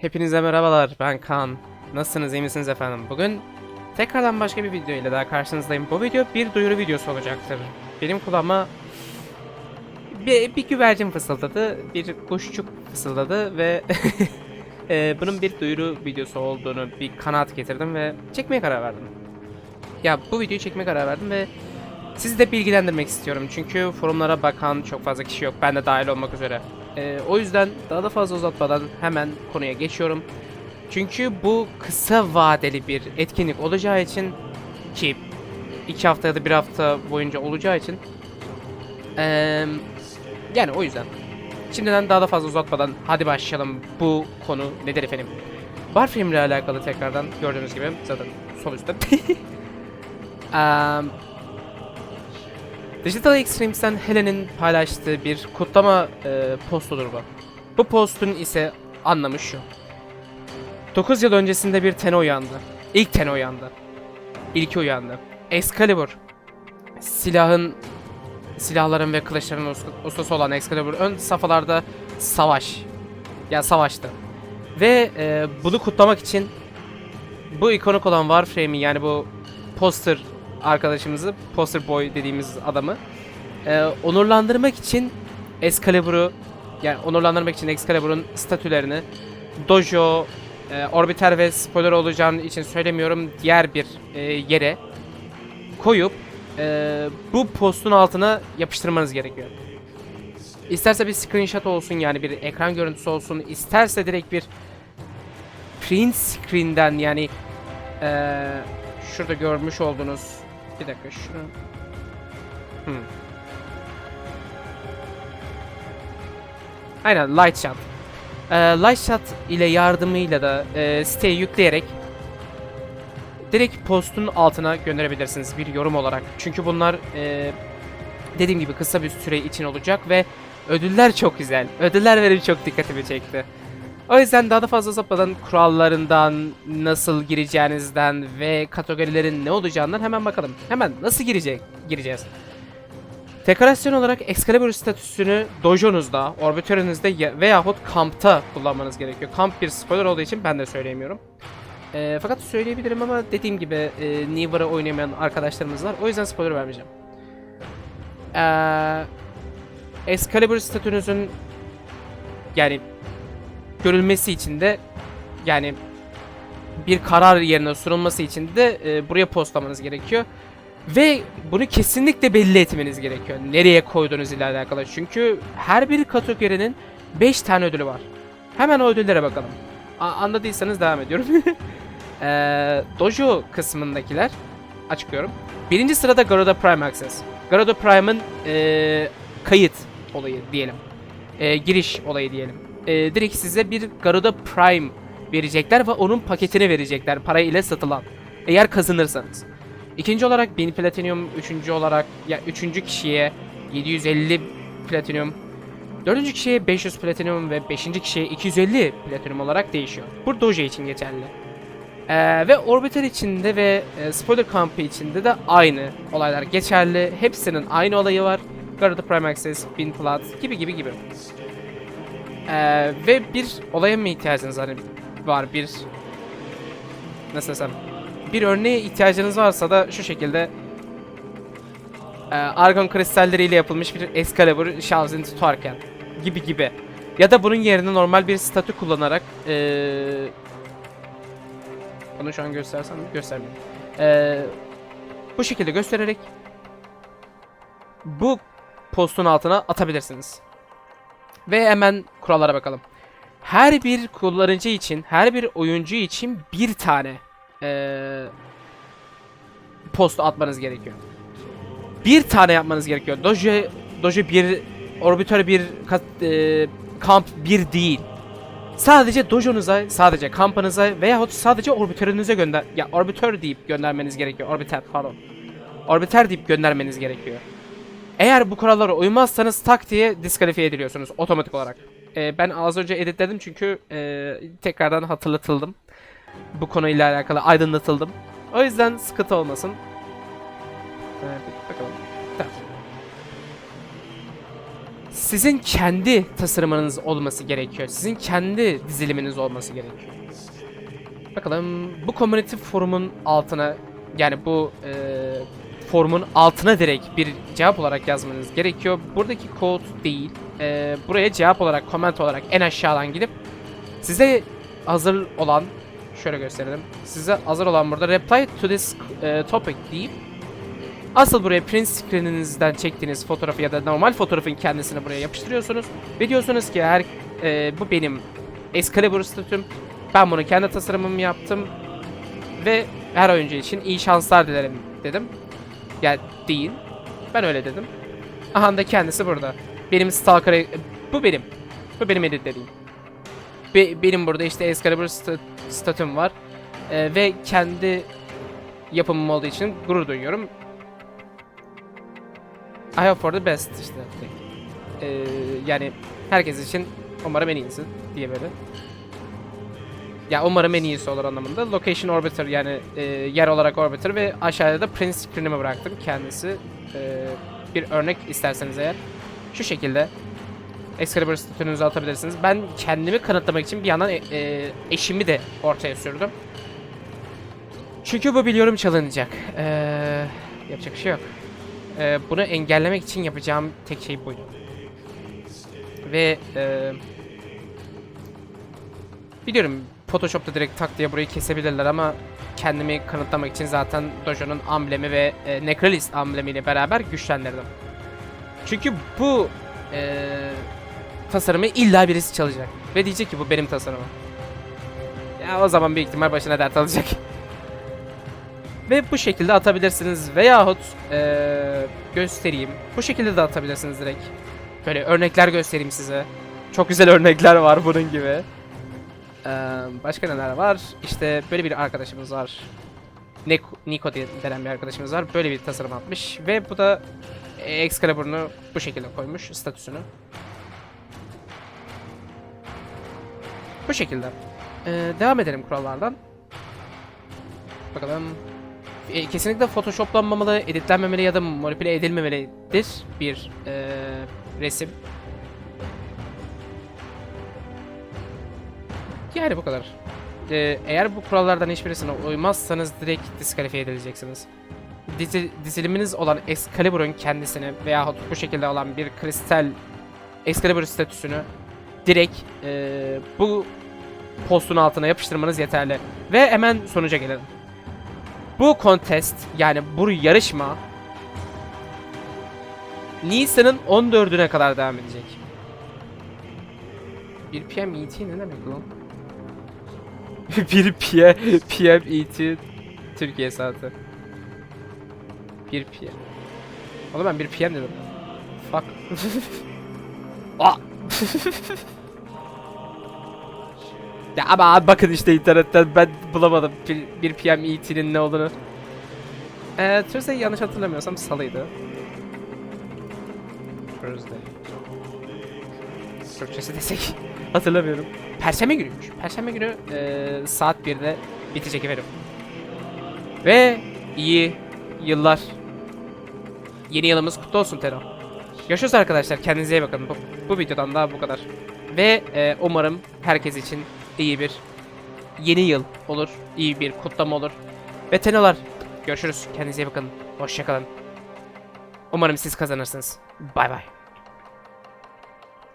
Hepinize merhabalar, ben Kaan. Nasılsınız, iyi misiniz efendim? Bugün tekrardan başka bir video ile daha karşınızdayım. Bu video bir duyuru videosu olacaktır. Benim kulağıma bir, bir güvercin fısıldadı, bir kuşçuk fısıldadı ve eee, bunun bir duyuru videosu olduğunu bir kanaat getirdim ve çekmeye karar verdim. Ya bu videoyu çekmeye karar verdim ve sizi de bilgilendirmek istiyorum. Çünkü forumlara bakan çok fazla kişi yok. Ben de dahil olmak üzere. Ee, o yüzden daha da fazla uzatmadan hemen konuya geçiyorum. Çünkü bu kısa vadeli bir etkinlik olacağı için ki iki hafta ya da bir hafta boyunca olacağı için eee, yani o yüzden şimdiden daha da fazla uzatmadan hadi başlayalım. Bu konu nedir efendim? Warframe ile alakalı tekrardan gördüğünüz gibi zaten sol üstte. Eee Digital Extremes'ten Helen'in paylaştığı bir kutlama e, postudur bu. Bu postun ise anlamı şu. 9 yıl öncesinde bir Tene uyandı. İlk Tene uyandı. İlki uyandı. Excalibur. Silahın, silahların ve kılıçların usta- ustası olan Excalibur ön safhalarda savaş. Ya savaştı. Ve e, bunu kutlamak için bu ikonik olan Warframe'i yani bu poster arkadaşımızı, poster boy dediğimiz adamı e, onurlandırmak için Excalibur'u yani onurlandırmak için Excalibur'un statülerini Dojo, e, Orbiter ve spoiler olacağını için söylemiyorum diğer bir e, yere koyup e, bu postun altına yapıştırmanız gerekiyor. İsterse bir screenshot olsun yani bir ekran görüntüsü olsun, isterse direkt bir print screen'den yani e, şurada görmüş olduğunuz bir dakika şunu Hmm. Aynen light shot. Ee, light shot ile yardımıyla da e, siteye yükleyerek direkt postun altına gönderebilirsiniz bir yorum olarak. Çünkü bunlar e, dediğim gibi kısa bir süre için olacak ve ödüller çok güzel. Ödüller benim çok dikkatimi çekti. O yüzden daha da fazla sapmadan kurallarından, nasıl gireceğinizden ve kategorilerin ne olacağından hemen bakalım. Hemen nasıl girecek gireceğiz? Dekorasyon olarak Excalibur statüsünü dojonuzda, orbitörünüzde ya- veyahut kampta kullanmanız gerekiyor. Kamp bir spoiler olduğu için ben de söyleyemiyorum. Ee, fakat söyleyebilirim ama dediğim gibi e, Nivar'ı oynayamayan arkadaşlarımız var. O yüzden spoiler vermeyeceğim. Ee, Excalibur statünüzün yani görülmesi için de yani bir karar yerine sunulması için de e, buraya postlamanız gerekiyor. Ve bunu kesinlikle belli etmeniz gerekiyor. Nereye koyduğunuz ile alakalı. Çünkü her bir kategorinin 5 tane ödülü var. Hemen o ödüllere bakalım. A- anladıysanız devam ediyorum. Eee Dojo kısmındakiler açıklıyorum. Birinci sırada Garuda Prime Access. Garuda Prime'ın eee, kayıt olayı diyelim. Eee, giriş olayı diyelim. Eee, direkt size bir Garuda Prime verecekler ve onun paketini verecekler para ile satılan. Eğer kazanırsanız. İkinci olarak 1000 platinum, üçüncü olarak ya üçüncü kişiye 750 platinum, dördüncü kişiye 500 platinum ve beşinci kişiye 250 platinum olarak değişiyor. Bu Dojo için geçerli. Ee, ve Orbital içinde ve e, Spoiler Camp'ı içinde de aynı olaylar geçerli. Hepsinin aynı olayı var. Garada Prime Access, 1000 plat gibi gibi gibi. Ee, ve bir olaya mı ihtiyacınız hani var bir nasıl desem bir örneğe ihtiyacınız varsa da şu şekilde e, argon kristalleriyle yapılmış bir Excalibur Shalzin tutarken gibi gibi. Ya da bunun yerine normal bir statü kullanarak e, bunu şu an göstersem mi? göstermiyorum. E, bu şekilde göstererek bu postun altına atabilirsiniz. Ve hemen kurallara bakalım. Her bir kullanıcı için, her bir oyuncu için bir tane eee post atmanız gerekiyor. Bir tane yapmanız gerekiyor. Dojo, Dojo bir, Orbiter bir, kat, eee, kamp bir değil. Sadece dojonuza, sadece kampınıza veyahut sadece orbitörünüze gönder... Ya orbitör deyip göndermeniz gerekiyor. Orbiter pardon. Orbiter deyip göndermeniz gerekiyor. Eğer bu kurallara uymazsanız tak diye diskalifiye ediliyorsunuz otomatik olarak. Ee, ben az önce editledim çünkü ee, tekrardan hatırlatıldım. Bu konuyla alakalı aydınlatıldım. O yüzden sıkıntı olmasın. Bir bakalım. Sizin kendi tasarımınız olması gerekiyor. Sizin kendi diziliminiz olması gerekiyor. Bakalım bu community forumun altına yani bu e, forumun altına direkt bir cevap olarak yazmanız gerekiyor. Buradaki kod değil. e, buraya cevap olarak, comment olarak en aşağıdan gidip size hazır olan şöyle gösterelim. Size hazır olan burada reply to this e, topic deyip asıl buraya print screen'inizden çektiğiniz fotoğrafı ya da normal fotoğrafın kendisini buraya yapıştırıyorsunuz ve diyorsunuz ki her e, bu benim Excalibur statüm. Ben bunu kendi tasarımımı yaptım ve her oyuncu için iyi şanslar dilerim dedim. Ya değil. Ben öyle dedim. Aha da kendisi burada. Benim Stalker bu benim. Bu benim editlediğim. Be- benim burada işte Excalibur sta- statüm var. Ee, ve kendi yapımım olduğu için gurur duyuyorum. I hope for the best işte. Ee, yani herkes için umarım en iyisi diye böyle. Ya umarım en iyisi olur anlamında. Location Orbiter yani e, yer olarak Orbiter ve aşağıda da print screen'imi bıraktım kendisi. e, bir örnek isterseniz eğer. Şu şekilde Excalibur statünüzü atabilirsiniz. Ben kendimi kanıtlamak için bir yandan e, e, eşimi de ortaya sürdüm. Çünkü bu biliyorum çalınacak. Ee, yapacak bir şey yok. Ee, bunu engellemek için yapacağım tek şey buydu. Ve e, biliyorum Photoshop'ta direkt tak diye burayı kesebilirler ama kendimi kanıtlamak için zaten Dojo'nun amblemi ve e, Necrolist amblemiyle beraber güçlendirdim. Çünkü bu e, tasarımı illa birisi çalacak. Ve diyecek ki bu benim tasarımım. Ya o zaman büyük ihtimal başına dert alacak. Ve bu şekilde atabilirsiniz veyahut eee göstereyim. Bu şekilde de atabilirsiniz direkt. Böyle örnekler göstereyim size. Çok güzel örnekler var bunun gibi. Başka neler var? İşte böyle bir arkadaşımız var. Neko, Nico diye denen bir arkadaşımız var. Böyle bir tasarım atmış ve bu da Excalibur'unu bu şekilde koymuş statüsünü. Bu şekilde. Eee, devam edelim kurallardan. Bakalım. E, kesinlikle photoshoplanmamalı, editlenmemeli ya da manipüle edilmemelidir bir e, resim. Yani bu kadar. E, eğer bu kurallardan hiçbirisine uymazsanız direkt diskalifiye edileceksiniz. Dizi, diziliminiz olan Excalibur'un kendisini veyahut bu şekilde olan bir kristal Excalibur statüsünü direkt e, bu postun altına yapıştırmanız yeterli. Ve hemen sonuca gelelim. Bu contest yani bu yarışma Nisan'ın 14'üne kadar devam edecek. 1 PM ET ne demek lan? 1 PM, PM ET Türkiye saati. 1 PM. Oğlum ben 1 PM dedim. Fuck. Ah! Ya ama bakın işte internetten ben bulamadım bir, bir PM ET'nin ne olduğunu. Eee Thursday yanlış hatırlamıyorsam salıydı. Thursday. Türkçesi desek hatırlamıyorum. Perşembe günüymüş. Perşembe günü eee, saat 1'de bitecek efendim. Ve iyi yıllar. Yeni yılımız kutlu olsun Tero. Görüşürüz arkadaşlar. Kendinize iyi bakın. Bu, bu videodan da bu kadar. Ve e, umarım herkes için iyi bir yeni yıl olur. iyi bir kutlama olur. Ve tenolar. Görüşürüz. Kendinize iyi bakın. Hoşçakalın. Umarım siz kazanırsınız. Bay bay.